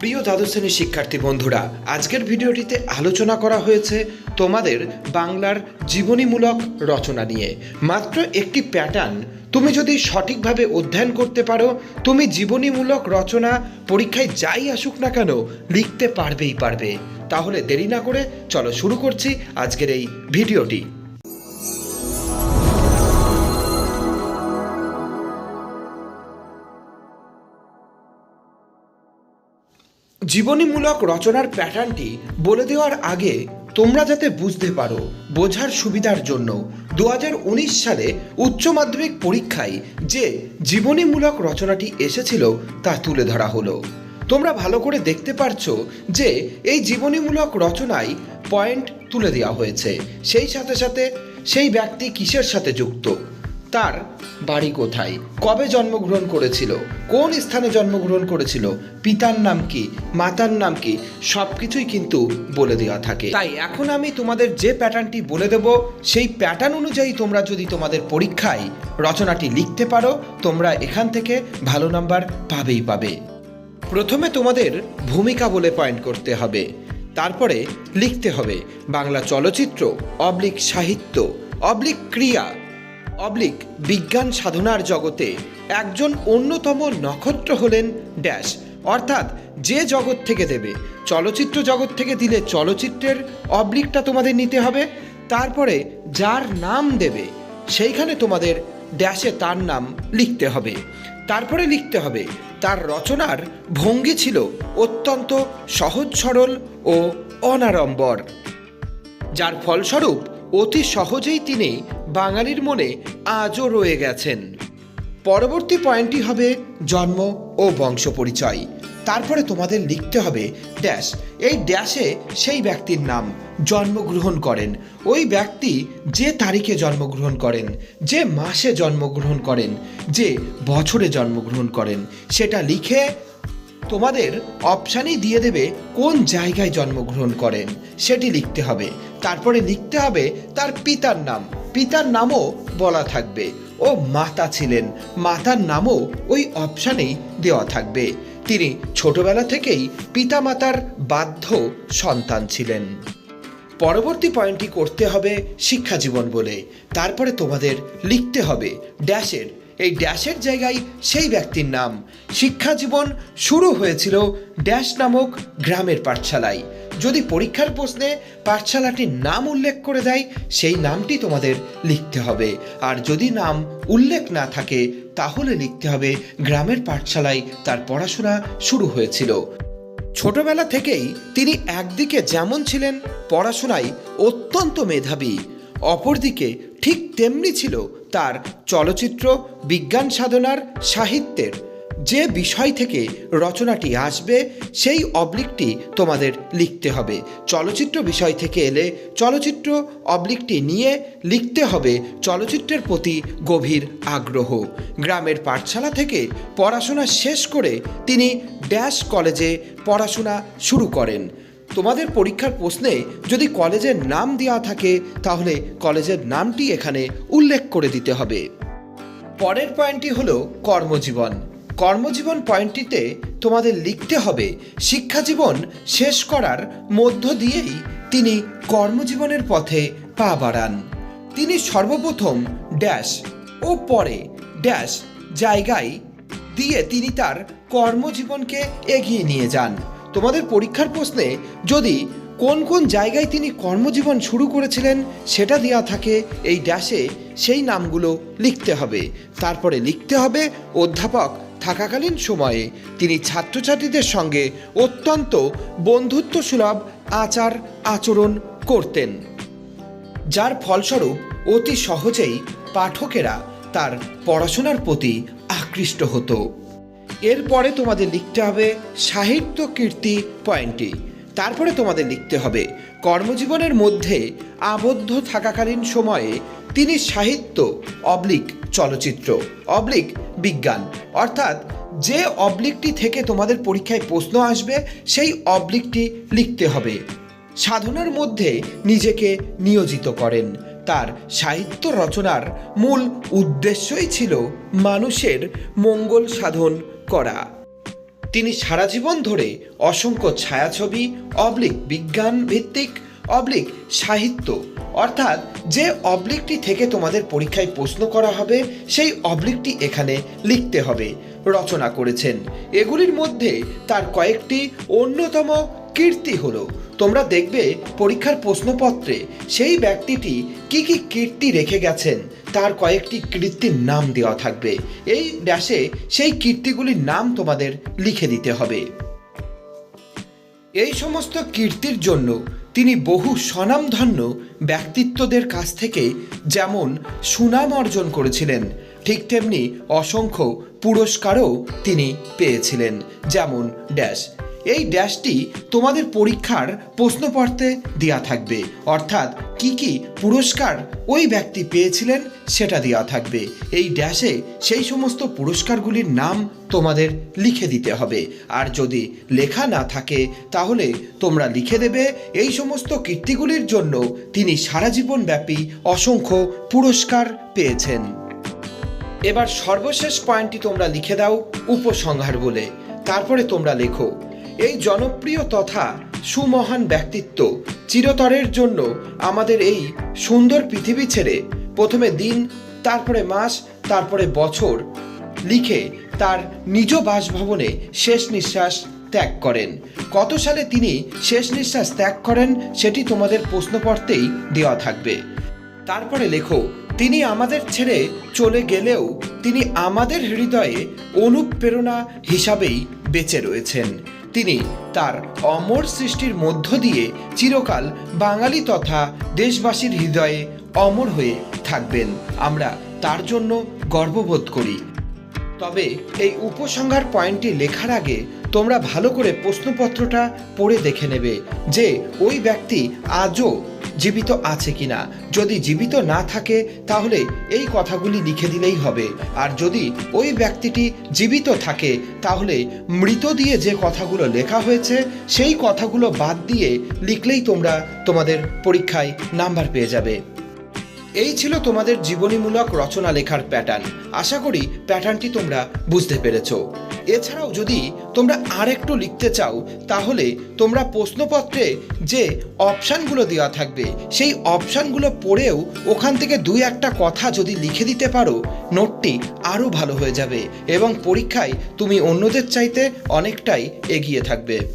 প্রিয় দ্বাদশ শ্রেণির শিক্ষার্থী বন্ধুরা, আজকের ভিডিওটিতে আলোচনা করা হয়েছে তোমাদের বাংলার জীবনীমূলক রচনা নিয়ে। মাত্র একটি প্যাটার্ন তুমি যদি সঠিকভাবে অধ্যয়ন করতে পারো, তুমি জীবনীমূলক রচনা পরীক্ষায় যাই আসুক না কেন, লিখতে পারবেই পারবে। তাহলে দেরি না করে চলো শুরু করছি আজকের এই ভিডিওটি। জীবনীমূলক রচনার প্যাটার্নটি বলে দেওয়ার আগে তোমরা যাতে বুঝতে পারো বোঝার সুবিধার জন্য দু হাজার উনিশ সালে উচ্চ মাধ্যমিক পরীক্ষায় যে জীবনীমূলক রচনাটি এসেছিল তা তুলে ধরা হলো। তোমরা ভালো করে দেখতে পারছ যে এই জীবনীমূলক রচনায় পয়েন্ট তুলে দেওয়া হয়েছে। সেই সাথে সাথে সেই ব্যক্তি কিসের সাথে যুক্ত? তার বাড়ি কোথায়? কবে জন্মগ্রহণ করেছিল? কোন স্থানে জন্মগ্রহণ করেছিল? পিতার নাম কি? মাতার নাম কি? সব কিছুই কিন্তু বলে দেওয়া থাকে। তাই এখন আমি তোমাদের যে প্যাটার্নটি বলে দেব, সেই প্যাটার্ন অনুযায়ী তোমরা যদি তোমাদের পরীক্ষায় রচনাটি লিখতে পারো, তোমরা এখান থেকে ভালো নাম্বার পাবেই পাবে। প্রথমে তোমাদের ভূমিকা বলে পয়েন্ট করতে হবে। তারপরে লিখতে হবে বাংলা চলচ্চিত্র, অবলিক সাহিত্য, অবলিক ক্রিয়া অবলিক বিজ্ঞান সাধনার জগতে একজন অন্যতম নক্ষত্র হলেন ড্যাশ। অর্থাৎ যে জগৎ থেকে দেবে, চলচ্চিত্র জগৎ থেকে দিলে চলচ্চিত্রের অবলিকটা তোমাদের নিতে হবে, তারপরে যার নাম দেবে, সেইখানে তোমাদের ড্যাশে তার নাম লিখতে হবে। তারপরে লিখতে হবে, তার রচনার ভঙ্গি ছিল অত্যন্ত সহজ সরল ও অনাড়ম্বর। যার ফলস্বরূপ অতি সহজেই তিনি বাঙালির মনে আজও রয়ে গেছেন। পরবর্তী পয়েন্টটি হবে জন্ম ও বংশ পরিচয়। তারপরে তোমাদের লিখতে হবে ড্যাশ। এই ড্যাশে সেই ব্যক্তির নাম জন্মগ্রহণ করেন। ওই ব্যক্তি যে তারিখে জন্মগ্রহণ করেন, যে মাসে জন্মগ্রহণ করেন, যে বছরে জন্মগ্রহণ করেন, সেটা লিখে তোমাদের অপশানই দিয়ে দেবে কোন জায়গায় জন্মগ্রহণ করেন। সেটি লিখতে হবে। তারপরে লিখতে হবে তার পিতার নাম। পিতার নামও বলা থাকবে। ও মাতা ছিলেন। মাতার নামও ওই অপশানেই দেওয়া থাকবে। তিনি ছোটবেলা থেকেই পিতামাতার বাধ্য সন্তান ছিলেন। পরবর্তী পয়েন্টটি করতে হবে শিক্ষা জীবন বলে। তারপরে তোমাদের লিখতে হবে ড্যাশের এই ড্যাশের জায়গায় সেই ব্যক্তির নাম। শিক্ষা জীবন শুরু হয়েছিল ড্যাশ নামক গ্রামের পাঠশালায়। যদি পরীক্ষার প্রশ্নে পাঠশালাটির নাম উল্লেখ করে দেয়, সেই নামটি তোমাদের লিখতে হবে। আর যদি নাম উল্লেখ না থাকে, তাহলে লিখতে হবে গ্রামের পাঠশালায় তার পড়াশোনা শুরু হয়েছিল। ছোটবেলা থেকেই তিনি একদিকে যেমন ছিলেন, পড়াশোনায় অত্যন্ত মেধাবী। অপরদিকে ঠিক তেমনি ছিল তার চলচ্চিত্র বিজ্ঞান সাধনার সাহিত্যের যে বিষয় থেকে রচনাটি আসবে, সেই অবলিকটি তোমাদের লিখতে হবে। চলচ্চিত্র বিষয় থেকে এলে চলচ্চিত্র অবলিকটি নিয়ে লিখতে হবে চলচ্চিত্রের প্রতি গভীর আগ্রহ। গ্রামের পাঠশালা থেকে পড়াশোনা শেষ করে তিনি ড্যাশ কলেজে পড়াশোনা শুরু করেন। তোমাদের পরীক্ষার প্রশ্নে যদি কলেজের নাম দেওয়া থাকে, তাহলে কলেজের নামটি এখানে উল্লেখ করে দিতে হবে। পরের পয়েন্টটি হলো কর্মজীবন। কর্মজীবন পয়েন্টটিতে তোমাদের লিখতে হবে শিক্ষাজীবন শেষ করার মধ্য দিয়েই তিনি কর্মজীবনের পথে পা বাড়ান। তিনি সর্বপ্রথম ড্যাশ ও পরে ড্যাশ জায়গায় দিয়ে তিনি তার কর্মজীবনকে এগিয়ে নিয়ে যান। তোমাদের পরীক্ষার প্রশ্নে যদি কোন কোন জায়গায় তিনি কর্মজীবন শুরু করেছিলেন সেটা দেওয়া থাকে এই ড্যাশে সেই নামগুলো লিখতে হবে। তারপরে লিখতে হবে, অধ্যাপক থাকাকালীন সময়ে তিনি ছাত্রছাত্রীদের সঙ্গে অত্যন্ত বন্ধুত্ব সুলভ আচার আচরণ করতেন, যার ফলস্বরূপ অতি সহজেই পাঠকেরা তার পড়াশোনার প্রতি আকৃষ্ট হতো। এরপরে তোমাদের লিখতে হবে সাহিত্য কীর্তি পয়েন্টটি। তারপরে তোমাদের লিখতে হবে, কর্মজীবনের মধ্যে আবদ্ধ থাকাকালীন সময়ে তিনি সাহিত্য অবলিক চলচ্চিত্র, অবলিক বিজ্ঞান। অর্থাৎ যে অবলিকটি থেকে তোমাদের পরীক্ষায় প্রশ্ন আসবে, সেই অবলিকটি লিখতে হবে। সাধনার মধ্যে নিজেকে নিয়োজিত করেন। তার সাহিত্য রচনার মূল উদ্দেশ্যই ছিল মানুষের মঙ্গল সাধন করা। তিনি সারা জীবন ধরে অসংখ্য ছায়াছবি, অবলিক বিজ্ঞান ভিত্তিক, অবলিক সাহিত্য, অর্থাৎ যে অবলিকটি থেকে তোমাদের পরীক্ষায় প্রশ্ন করা হবে, সেই অবলিকটি এখানে লিখতে হবে, রচনা করেছেন। এগুলির মধ্যে তার কয়েকটি অন্যতম কীর্তি হলো। তোমরা দেখবে পরীক্ষার প্রশ্নপত্রে সেই ব্যক্তিটি কি কি কীর্তি রেখে গেছেন, তার কয়েকটি কীর্তির নাম দেওয়া থাকবে। এই ড্যাশে সেই কীর্তিগুলির নাম তোমাদের লিখে দিতে হবে। এই সমস্ত কীর্তির জন্য তিনি বহু স্বনামধন্য ব্যক্তিত্বদের কাছ থেকে যেমন সুনাম অর্জন করেছিলেন, ঠিক তেমনি অসংখ্য পুরস্কারও তিনি পেয়েছিলেন, যেমন ড্যাশ এই ড্যাশটি তোমাদের পরীক্ষার প্রশ্নপত্রে দেওয়া থাকবে। অর্থাৎ কি কি পুরস্কার ওই ব্যক্তি পেয়েছিলেন সেটা দেওয়া থাকবে। এই ড্যাশে সেই সমস্ত পুরস্কারগুলির নাম তোমাদের লিখে দিতে হবে। আর যদি লেখা না থাকে, তাহলে তোমরা লিখে দেবে, এই সমস্ত কীর্তিগুলির জন্য তিনি সারা জীবন ব্যাপী অসংখ্য পুরস্কার পেয়েছেন। এবার সর্বশেষ পয়েন্টটি তোমরা লিখে দাও উপসংহার বলে তারপরে তোমরা লেখো এই জনপ্রিয় তথা সুমহান ব্যক্তিত্ব চিরতরের জন্য আমাদের এই সুন্দর পৃথিবী ছেড়ে প্রথমে দিন, তারপরে মাস, তারপরে বছর লিখে তার নিজ বাসভবনে শেষ নিঃশ্বাস ত্যাগ করেন। কত সালে তিনি শেষ নিঃশ্বাস ত্যাগ করেন সেটি তোমাদের প্রশ্নপত্রেই দেওয়া থাকবে। তারপরে লেখো, তিনি আমাদের ছেড়ে চলে গেলেও তিনি আমাদের হৃদয়ে অনুপ্রেরণা হিসাবেই বেঁচে রয়েছেন। তিনি তার অমর সৃষ্টির মধ্য দিয়ে চিরকাল বাঙালি তথা দেশবাসীর হৃদয়ে অমর হয়ে থাকবেন। আমরা তার জন্য গর্ববোধ করি। তবে এই উপসংহার পয়েন্টটি লেখার আগে তোমরা ভালো করে প্রশ্নপত্রটা পড়ে দেখে নেবে যে ওই ব্যক্তি আজও জীবিত আছে কিনা? যদি জীবিত না থাকে, তাহলে এই কথাগুলি লিখে দিলেই হবে। আর যদি ওই ব্যক্তিটি জীবিত থাকে, তাহলে মৃত দিয়ে যে কথাগুলো লেখা হয়েছে, সেই কথাগুলো বাদ দিয়ে লিখলেই তোমরা তোমাদের পরীক্ষায় নাম্বার পেয়ে যাবে। এই ছিল তোমাদের জীবনীমূলক রচনা লেখার প্যাটার্ন। আশা করি প্যাটার্নটি তোমরা বুঝতে পেরেছ। এছাড়াও যদি তোমরা আরেকটু লিখতে চাও, তাহলে তোমরা প্রশ্নপত্রে যে অপশানগুলো দেওয়া থাকবে, সেই অপশানগুলো পড়েও ওখান থেকে দুই একটা কথা যদি লিখে দিতে পারো, নোটটি আরও ভালো হয়ে যাবে এবং পরীক্ষায় তুমি অন্যদের চাইতে অনেকটাই এগিয়ে থাকবে।